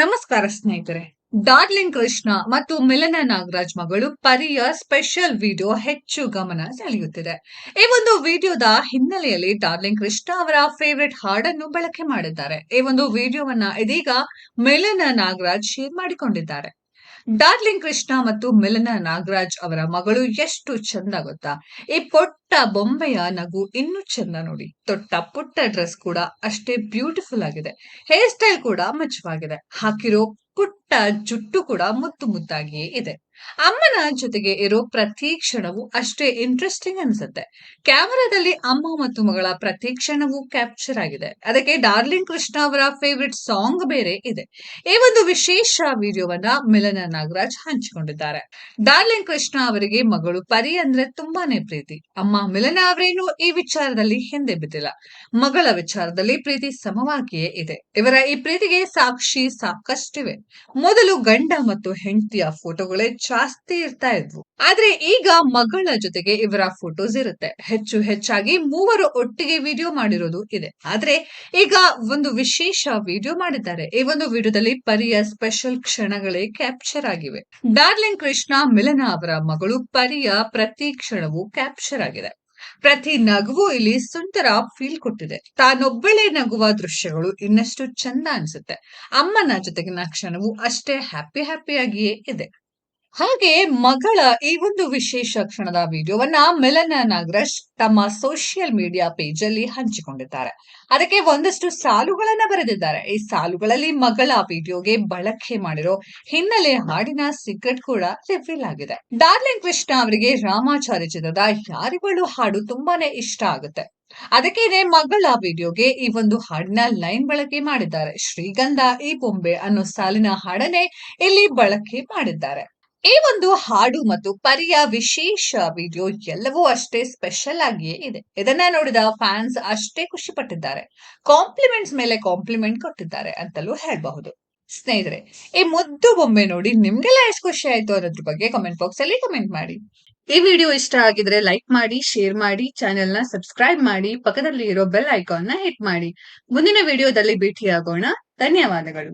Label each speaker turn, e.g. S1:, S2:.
S1: ನಮಸ್ಕಾರ ಸ್ನೇಹಿತರೆ. ಡಾರ್ಲಿಂಗ್ ಕೃಷ್ಣ ಮತ್ತು ಮಿಲನ ನಾಗರಾಜ್ ಮಗಳು ಪರಿಯ ಸ್ಪೆಷಲ್ ವಿಡಿಯೋ ಹೆಚ್ಚು ಗಮನ ಸೆಳೆಯುತ್ತಿದೆ. ಈ ಒಂದು ವಿಡಿಯೋದ ಹಿನ್ನೆಲೆಯಲ್ಲಿ ಡಾರ್ಲಿಂಗ್ ಕೃಷ್ಣ ಅವರ ಫೇವರೇಟ್ ಹಾಡನ್ನು ಬಳಕೆ ಮಾಡಿದ್ದಾರೆ. ಈ ಒಂದು ವಿಡಿಯೋವನ್ನ ಇದೀಗ ಮಿಲನ ನಾಗರಾಜ್ ಶೇರ್ ಮಾಡಿಕೊಂಡಿದ್ದಾರೆ. ಡಾರ್ಲಿಂಗ್ ಕೃಷ್ಣ ಮತ್ತು ಮಿಲನ ನಾಗರಾಜ್ ಅವರ ಮಗಳು ಎಷ್ಟು ಚಂದ ಗೊತ್ತಾ? ಈ ಪೊಟ್ಟ ಬೊಂಬೆಯ ನಗು ಇನ್ನೂ ಚಂದ ನೋಡಿ. ತೊಟ್ಟ ಪುಟ್ಟ ಡ್ರೆಸ್ ಕೂಡ ಅಷ್ಟೇ ಬ್ಯೂಟಿಫುಲ್ ಆಗಿದೆ. ಹೇರ್ ಸ್ಟೈಲ್ ಕೂಡ ಮಚ್ಚವಾಗಿದೆ ಹಾಕಿರೋ ಪುಟ್ಟ ಜುಟ್ಟು ಕೂಡ ಮುತ್ತು ಮುದ್ದಾಗಿಯೇ ಇದೆ. ಅಮ್ಮನ ಜೊತೆಗೆ ಇರೋ ಪ್ರತಿ ಕ್ಷಣವು ಅಷ್ಟೇ ಇಂಟ್ರೆಸ್ಟಿಂಗ್ ಅನ್ಸುತ್ತೆ. ಕ್ಯಾಮರಾದಲ್ಲಿ ಅಮ್ಮ ಮತ್ತು ಮಗಳ ಪ್ರತಿ ಕ್ಷಣವೂ ಕ್ಯಾಪ್ಚರ್ ಆಗಿದೆ. ಅದಕ್ಕೆ ಡಾರ್ಲಿಂಗ್ ಕೃಷ್ಣ ಅವರ ಫೇವ್ರೆಟ್ ಸಾಂಗ್ ಬೇರೆ ಇದೆ. ಈ ಒಂದು ವಿಶೇಷ ವಿಡಿಯೋವನ್ನ ಮಿಲನ ನಾಗರಾಜ್ ಹಂಚಿಕೊಂಡಿದ್ದಾರೆ. ಡಾರ್ಲಿಂಗ್ ಕೃಷ್ಣ ಅವರಿಗೆ ಮಗಳು ಪರಿ ಅಂದ್ರೆ ತುಂಬಾನೇ ಪ್ರೀತಿ. ಅಮ್ಮ ಮಿಲನ ಅವರೇನು ಈ ವಿಚಾರದಲ್ಲಿ ಹಿಂದೆ ಬಿದ್ದಿಲ್ಲ. ಮಗಳ ವಿಚಾರದಲ್ಲಿ ಪ್ರೀತಿ ಸಮವಾಗಿಯೇ ಇದೆ. ಇವರ ಈ ಪ್ರೀತಿಗೆ ಸಾಕ್ಷಿ ಸಾಕಷ್ಟಿವೆ. ಮೊದಲು ಗಂಡ ಮತ್ತು ಹೆಂಡತಿಯ ಫೋಟೋಗಳೇ ಜಾಸ್ತಿ ಇರ್ತಾ ಇದ್ವು. ಆದ್ರೆ ಈಗ ಮಗಳ ಜೊತೆಗೆ ಇವರ ಫೋಟೋಸ್ ಇರುತ್ತೆ. ಹೆಚ್ಚು ಹೆಚ್ಚಾಗಿ ಮೂವರು ಒಟ್ಟಿಗೆ ವಿಡಿಯೋ ಮಾಡಿರೋದು ಇದೆ. ಆದ್ರೆ ಈಗ ಒಂದು ವಿಶೇಷ ವಿಡಿಯೋ ಮಾಡಿದ್ದಾರೆ. ಈ ಒಂದು ವಿಡಿಯೋದಲ್ಲಿ ಪರಿಯ ಸ್ಪೆಷಲ್ ಕ್ಷಣಗಳೇ ಕ್ಯಾಪ್ಚರ್ ಆಗಿವೆ. ಡಾರ್ಲಿಂಗ್ ಕೃಷ್ಣ ಮಿಲನ ಅವರ ಮಗಳು ಪರಿಯ ಪ್ರತಿ ಕ್ಷಣವೂ ಕ್ಯಾಪ್ಚರ್ ಆಗಿದೆ. ಪ್ರತಿ ನಗುವು ಇಲ್ಲಿ ಸುಂದರ ಫೀಲ್ ಕೊಟ್ಟಿದೆ. ತಾನೊಬ್ಬಳೇ ನಗುವ ದೃಶ್ಯಗಳು ಇನ್ನಷ್ಟು ಚಂದ ಅನ್ಸುತ್ತೆ. ಅಮ್ಮನ ಜೊತೆಗಿನ ಕ್ಷಣವು ಅಷ್ಟೇ ಹ್ಯಾಪಿ ಹ್ಯಾಪಿಯಾಗಿಯೇ ಇದೆ. ಹಾಗೆ ಮಗಳ ಈ ಒಂದು ವಿಶೇಷ ಕ್ಷಣದ ವಿಡಿಯೋವನ್ನ ಮೆಲನ ನಾಗರಾಜ್ ತಮ್ಮ ಸೋಷಿಯಲ್ ಮೀಡಿಯಾ ಪೇಜ್ ಅಲ್ಲಿ ಹಂಚಿಕೊಂಡಿದ್ದಾರೆ. ಅದಕ್ಕೆ ಒಂದಷ್ಟು ಸಾಲುಗಳನ್ನ ಬರೆದಿದ್ದಾರೆ. ಈ ಸಾಲುಗಳಲ್ಲಿ ಮಗಳ ವಿಡಿಯೋಗೆ ಬಳಕೆ ಮಾಡಿರೋ ಹಿನ್ನೆಲೆ ಹಾಡಿನ ಸೀಕ್ರೆಟ್ ಕೂಡ ರಿವೀಲ್ ಆಗಿದೆ. ಡಾರ್ಲಿಂಗ್ ಕೃಷ್ಣ ಅವರಿಗೆ ರಾಮಾಚಾರ್ಯ ಚಿತ್ರದ ಯಾರಿಗಳು ಹಾಡು ತುಂಬಾನೇ ಇಷ್ಟ ಆಗುತ್ತೆ. ಅದಕ್ಕೇನೆ ಮಗಳ ವಿಡಿಯೋಗೆ ಈ ಒಂದು ಹಾಡಿನ ಲೈನ್ ಬಳಕೆ ಮಾಡಿದ್ದಾರೆ. ಶ್ರೀಗಂಧ ಈ ಬೊಂಬೆ ಅನ್ನೋ ಸಾಲಿನ ಹಾಡನ್ನೇ ಇಲ್ಲಿ ಬಳಕೆ ಮಾಡಿದ್ದಾರೆ. ಈ ಒಂದು ಹಾಡು ಮತ್ತು ಪರಿಯ ವಿಶೇಷ ವಿಡಿಯೋ ಎಲ್ಲವೂ ಅಷ್ಟೇ ಸ್ಪೆಷಲ್ ಆಗಿಯೇ ಇದೆ. ಇದನ್ನ ನೋಡಿದ ಫ್ಯಾನ್ಸ್ ಅಷ್ಟೇ ಖುಷಿ ಪಟ್ಟಿದ್ದಾರೆ. ಕಾಂಪ್ಲಿಮೆಂಟ್ಸ್ ಮೇಲೆ ಕಾಂಪ್ಲಿಮೆಂಟ್ ಕೊಟ್ಟಿದ್ದಾರೆ ಅಂತಲೂ ಹೇಳಬಹುದು. ಸ್ನೇಹಿತರೆ, ಈ ಮುದ್ದು ಬೊಂಬೆ ನೋಡಿ ನಿಮ್ಗೆಲ್ಲ ಎಷ್ಟು ಖುಷಿ ಆಯ್ತು ಅನ್ನೋದ್ರ ಬಗ್ಗೆ ಕಮೆಂಟ್ ಬಾಕ್ಸ್ ಅಲ್ಲಿ ಕಮೆಂಟ್ ಮಾಡಿ. ಈ ವಿಡಿಯೋ ಇಷ್ಟ ಆಗಿದ್ರೆ ಲೈಕ್ ಮಾಡಿ ಶೇರ್ ಮಾಡಿ ಚಾನೆಲ್ನ ಸಬ್ಸ್ಕ್ರೈಬ್ ಮಾಡಿ ಪಕ್ಕದಲ್ಲಿ ಇರೋ ಬೆಲ್ ಐಕಾನ್ನ ಹಿಟ್ ಮಾಡಿ. ಮುಂದಿನ ವಿಡಿಯೋದಲ್ಲಿ ಭೇಟಿಯಾಗೋಣ. ಧನ್ಯವಾದಗಳು.